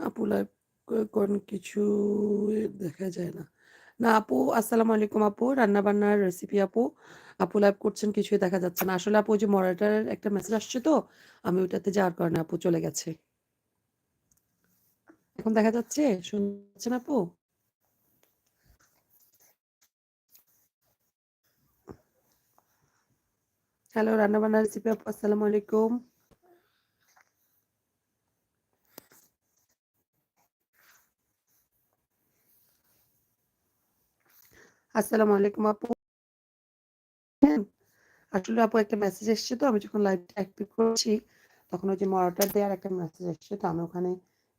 আপু লাইভ কোন কিছু দেখা যায় না। না, আপু, আসসালামু আলাইকুম আপু রান্না বান্নার রেসিপি আপু। আপু লাইভ করছেন, কিছুই দেখা যাচ্ছে না। আসলে আপু যে মডারেটারের একটা মেসেজ আসছে তো, আমি ওইটাতে যাওয়ার কারণে আপু চলে গেছে। এখন দেখা যাচ্ছে? শুনছেন আপু? হ্যালো রান্না বান্নার রেসিপি আপু, আসসালামু আলাইকুম। আসসালামু আলাইকুম আপু। আসলে আপু একটা মেসেজ এসছে তো, আমি যখন লাইভটা অ্যাক্টিভ করছি, তখন ওই যে মরাটার দেওয়ার একটা মেসেজ এসছে তো, আমি ওখানে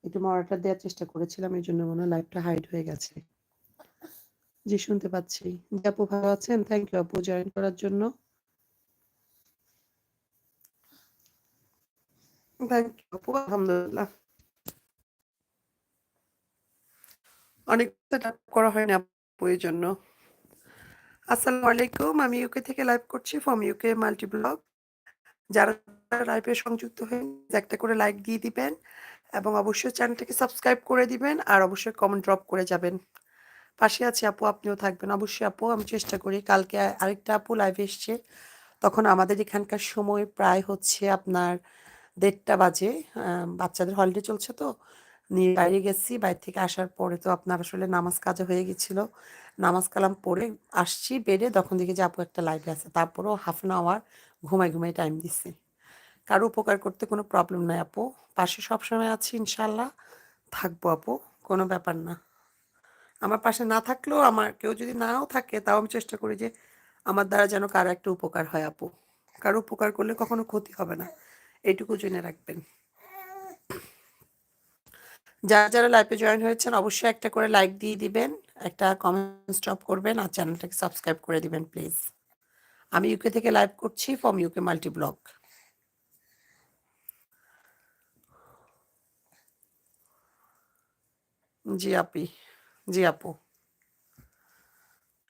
একটু মরাটার দেওয়ার চেষ্টা করেছিলাম, এই জন্য মনে হয় লাইভটা হাইড হয়ে গেছে। জি, শুনতে পাচ্ছি। জি, আপু ভালো আছেন? থ্যাংক ইউ আপু জয়েন করার জন্য। থ্যাংক ইউ আপু, আলহামদুলিল্লাহ। অনেক করা হয় না আপু জন্য। আসসালামু আলাইকুম। আমি ইউকে থেকে লাইভ করছি ফ্রম ইউকে মাল্টি ব্লগ যারা লাইভে সংযুক্ত হয়ে একটা করে লাইক দিয়ে দিবেন এবং অবশ্যই চ্যানেলটাকে সাবস্ক্রাইব করে দিবেন আর অবশ্যই কমেন্ট ড্রপ করে যাবেন। পাশে আছে আপু, আপনিও থাকবেন। অবশ্যই আপু, আমি চেষ্টা করি। কালকে আরেকটা আপু লাইভে এসছে। তখন আমাদের এখানকার সময় প্রায় হচ্ছে আপনার দেড়টা বাজে। বাচ্চাদের হলিডে চলছে তো। নিয়ে বাইরে গেছি। বাইরে থেকে আসার পরে তো আপনার আসলে নামাজ কাজে হয়ে গেছিল। নামাজ কালাম পড়ে আসছি, বেডে তখন দেখি যে, আপু, একটা লাইভে আছে তারপরেও হাফ অ্যান আওয়ার ঘুমাই ঘুমাই টাইম দিচ্ছি কারও উপকার করতে কোনো প্রবলেম নাই, আপু। পাশে সবসময় আছি ইনশাল্লাহ থাকব, আপু। কোনো ব্যাপার না। আমার পাশে না থাকলেও আমার কেউ যদি নাও থাকে, তাও আমি চেষ্টা করি যে, আমার দ্বারা যেন কারও একটা উপকার হয়, আপু। কারও উপকার করলে কখনো ক্ষতি হবে না। এইটুকু জেনে রাখবেন। যারা যারা লাইভে জয়েন হয়েছেন, অবশ্যই একটা করে লাইক দিয়ে দিবেন, একটা কমেন্ট স্টপ করবেন, আর চ্যানেলটাকে সাবস্ক্রাইব করে দিবেন প্লিজ আমি ইউকে থেকে লাইভ করছি ফ্রম ইউকে মাল্টি ব্লগ জি আপি, জি আপু।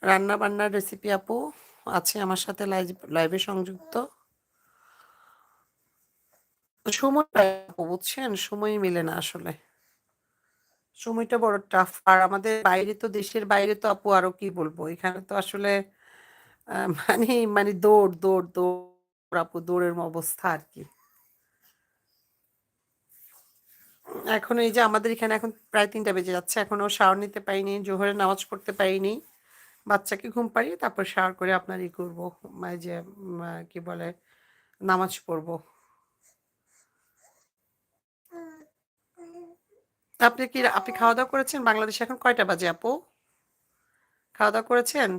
রান্না বান্নার রেসিপি আপু, আছে আমার সাথে লাইভ লাইভে সংযুক্ত। সময় বুঝছেন? সময় মিলে না আসলে। সময়টা বড় টাফ আর আমাদের বাইরে তো, দেশের বাইরে তো আপু আরও কি বলব? এখানে তো আসলে মানে মানে দৌড় দৌড় দৌড় আপু, দৌড়ের অবস্থা আর কি। এখন এই যে আমাদের এখানে এখন প্রায় তিনটা বেজে যাচ্ছে। এখনও শাওয়ার নিতে পারিনি, জোহরের নামাজ পড়তে পারিনি। বাচ্চাকে ঘুম পাড়িয়ে তারপর শাওয়ার করে আপনার ই করব যে কি বলে, নামাজ পড়ব। আপনি কি, আপনি খাওয়া দাওয়া করেছেন? বাংলাদেশে এখন কয়টা বাজে আপু? খাওয়া দাওয়া করেছেন?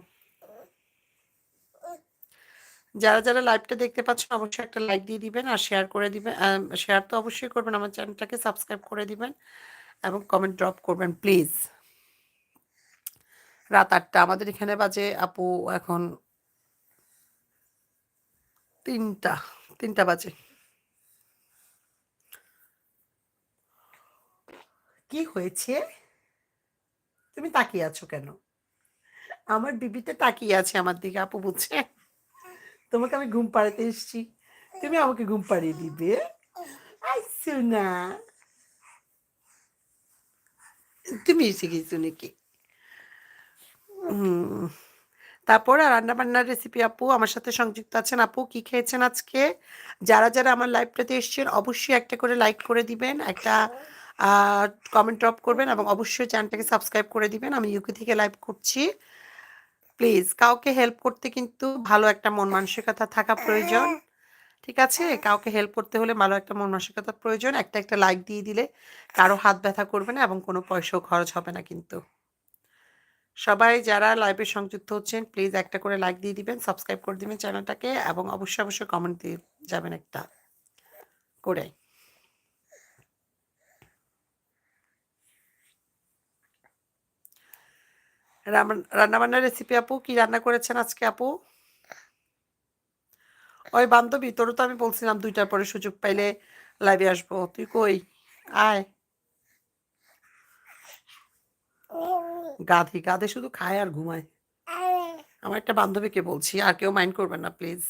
যারা যারা লাইভটা দেখতে পাচ্ছেন, অবশ্যই একটা লাইক দিয়ে দিবেন আর শেয়ার করে দিবেন। শেয়ার তো অবশ্যই করবেন, আমার চ্যানেলটাকে সাবস্ক্রাইব করে দিবেন এবং কমেন্ট ড্রপ করবেন প্লিজ রাত আটটা, আমাদের এখানে বাজে আপু এখন তিনটা তিনটা বাজে। কি হয়েছে? তুমি তাকিয়ে আছো কেন? আমার বিবিতে তাকিয়ে আছে আমার দিকে, আপু বুঝছে তোমাকে আমি ঘুম পাড়াতে এসছি। তুমি আমাকে ঘুম পাড়িয়ে দিবে। না তুমি এসে গেছো নাকি? তারপর রান্না বান্নার রেসিপি আপু, আমার সাথে সংযুক্ত আছেন আপু, কি খেয়েছেন আজকে? যারা যারা আমার লাইভটাতে এসছেন, অবশ্যই একটা করে লাইক করে দিবেন, একটা কমেন্ট ড্রপ করবেন এবং অবশ্যই চ্যানেলটাকে সাবস্ক্রাইব করে দিবেন। আমি ইউকে থেকে লাইভ করছি। প্লিজ কাউকে হেল্প করতে কিন্তু ভালো একটা মন মানসিকতা থাকা প্রয়োজন। ঠিক আছে? কাউকে হেল্প করতে হলে ভালো একটা মন মানসিকতার প্রয়োজন। একটা একটা লাইক দিয়ে দিলে কারও হাত ব্যথা করবে না এবং কোনো পয়সাও খরচ হবে না কিন্তু। সবাই যারা লাইভে সংযুক্ত হচ্ছেন প্লিজ একটা করে লাইক দিয়ে দিবেন সাবস্ক্রাইব করে দিবেন চ্যানেলটাকে এবং অবশ্যই অবশ্যই কমেন্ট দিয়ে যাবেন একটা করে। রান্নাবান্নার রেসিপি আপু কি রান্না করেছেন আজকে আপু? ওই বান্ধবী তোরও তো আমি বলছিলাম দুইটার পরে সুযোগ পাইলে লাইভে আসব। তুই কই? আয়। গাধি গাধে শুধু খায় আর ঘুমায়। আমার একটা বান্ধবীকে বলছি আর কেউ মাইন্ড করবেন না প্লিজ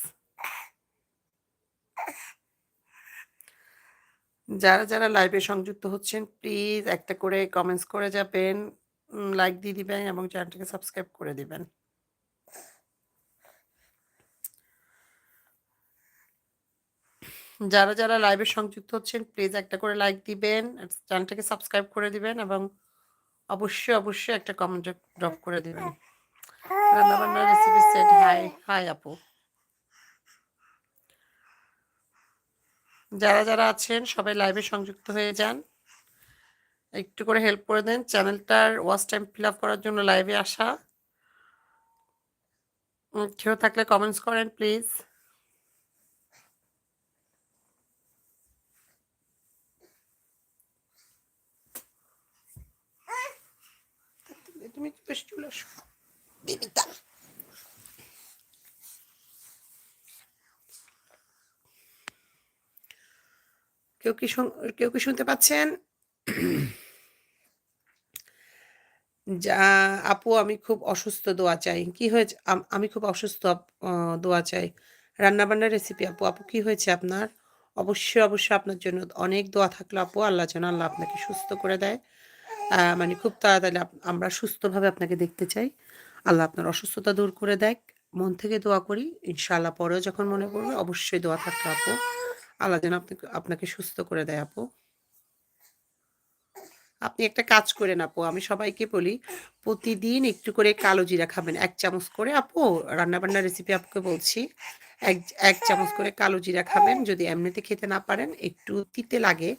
যারা, যারা লাইভে সংযুক্ত হচ্ছেন প্লিজ একটা করে কমেন্টস করে যাবেন, লাইক দিয়ে দিবেন এবং চ্যানেলটাকে সাবস্ক্রাইব করে দিবেন। যারা, যারা লাইভে সংযুক্ত হচ্ছেন প্লিজ একটা করে লাইক দিবেন, চ্যানেলটাকে সাবস্ক্রাইব করে দিবেন এবং অবশ্যই, অবশ্যই একটা কমেন্ট ড্রপ করে দিবেন। রান্নাবান্নার রেসিপি সেট হাই, হাই আপু। যারা, যারা আছেন সবাই লাইভে সংযুক্ত হয়ে যান। একটু করে হেল্প করে দেন চ্যানেলটার ওয়াচ টাইম ফিল আপ করার জন্য লাইভে আসা। কেউ থাকলে কমেন্টস করেন প্লিজ। তুমি একটু চলে আসো। বিবিতা। কেউ কি শুন কেউ কি শুনতে পাচ্ছেন? যা আপু আমি খুব অসুস্থ দোয়া চাই। কি হয়েছে? আম খুব অসুস্থ দোয়া চাই। রান্নাবান্নার রেসিপি আপু। আপু কি হয়েছে আপনার? অবশ্যই, অবশ্যই আপনার জন্য অনেক দোয়া থাকল আপু। আল্লাহ যেন আল্লাহ আপনাকে সুস্থ করে দেয়। মানে খুব তাড়াতাড়ি আমরা সুস্থভাবে আপনাকে দেখতে চাই। আল্লাহ আপনার অসুস্থতা দূর করে দেয় মন থেকে দোয়া করি। ইনশাআল্লাহ পরেও যখন মনে পড়বে অবশ্যই দোয়া থাকল আপু। আল্লাহ যেন আপনাকে আপনাকে সুস্থ করে দেয় আপু। আপনি একটা কাজ করেন আপু। আমি সবাইকে বলি প্রতিদিন একটু করে কালো জিরা খাবেন। এক চামচ করে আপু রান্নাবান্নার রেসিপি আপুকে বলছি। এক এক চামচ করে কালো জিরা খাবেন। যদি এমনিতে খেতে না পারেন, একটু তিতে লাগে।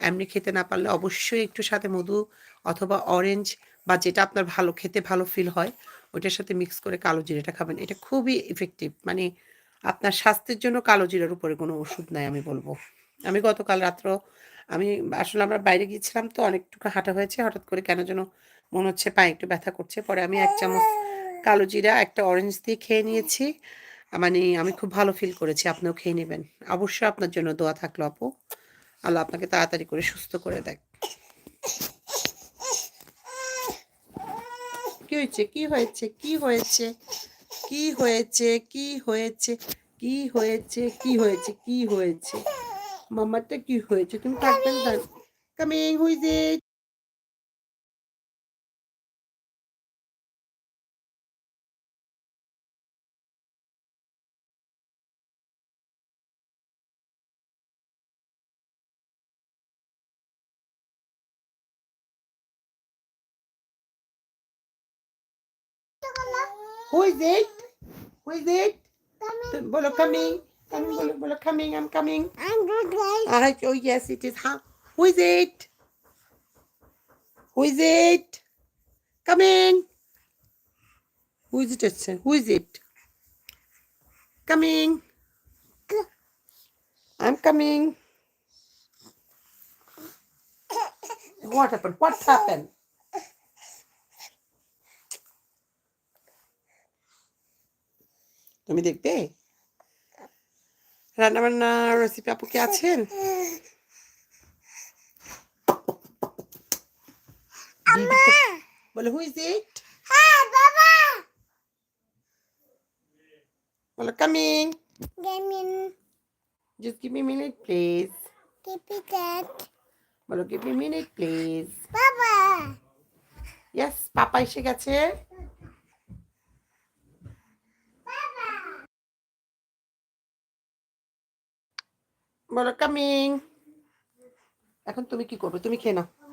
এমনি খেতে না পারলে অবশ্যই একটু সাথে মধু অথবা অরেঞ্জ বা যেটা আপনার ভালো খেতে ভালো ফিল হয়, ওইটার সাথে মিক্স করে কালো জিরাটা খাবেন। এটা খুবই ইফেক্টিভ। মানে আপনার স্বাস্থ্যের জন্য কালো জিরার উপরে কোনো ওষুধ নাই আমি বলব আমি গতকাল রাত্র আমি আসলে আমরা বাইরে গিয়েছিলাম তো অনেকটুকু হাঁটা হয়েছে। হঠাৎ করে কেন যেন মনে হচ্ছে পায়ে একটু ব্যথা করছে। পরে আমি এক চামচ কালো জিরা, একটা অরেঞ্জ দিয়ে খেয়ে নিয়েছি। মানে আমি খুব ভালো ফিল করেছি। আপনিও খেয়ে নেবেন অবশ্যই আপনার জন্য দোয়া থাকল আপু। আল্লাহ আপনাকে তাড়াতাড়ি করে সুস্থ করে দেখ কি হয়েছে? কি হয়েছে? কি হয়েছে? কি হয়েছে? কি হয়েছে? কি হয়েছে? কি হয়েছে? কি হয়েছে? মাম্মারটা কি হয়েছে? তুমি থাকবে না দাঁড় coming who is it? Who is it? Who is it? তো বলো কামিং। কামিং বলো, বলো coming, I am coming. Ah oh yes it is. Huh? Who is it? Who is it? Coming. Who is it হচ্ছে? Who is it? Coming. I'm coming. What happened? What happened? তুমি দেখবে? রান্না বান্না recipe আপু কি আছেন? বলে who's ইট হ্যাঁ বাবা! বলো coming gaming just give me minute please give বলো গিভ মি মিনিট প্লিজ বাবা! ইয়েস পাপা এসে গেছে। বলো কামিং। এখন তুমি কি করবে? তুমি খেয়ে নাও।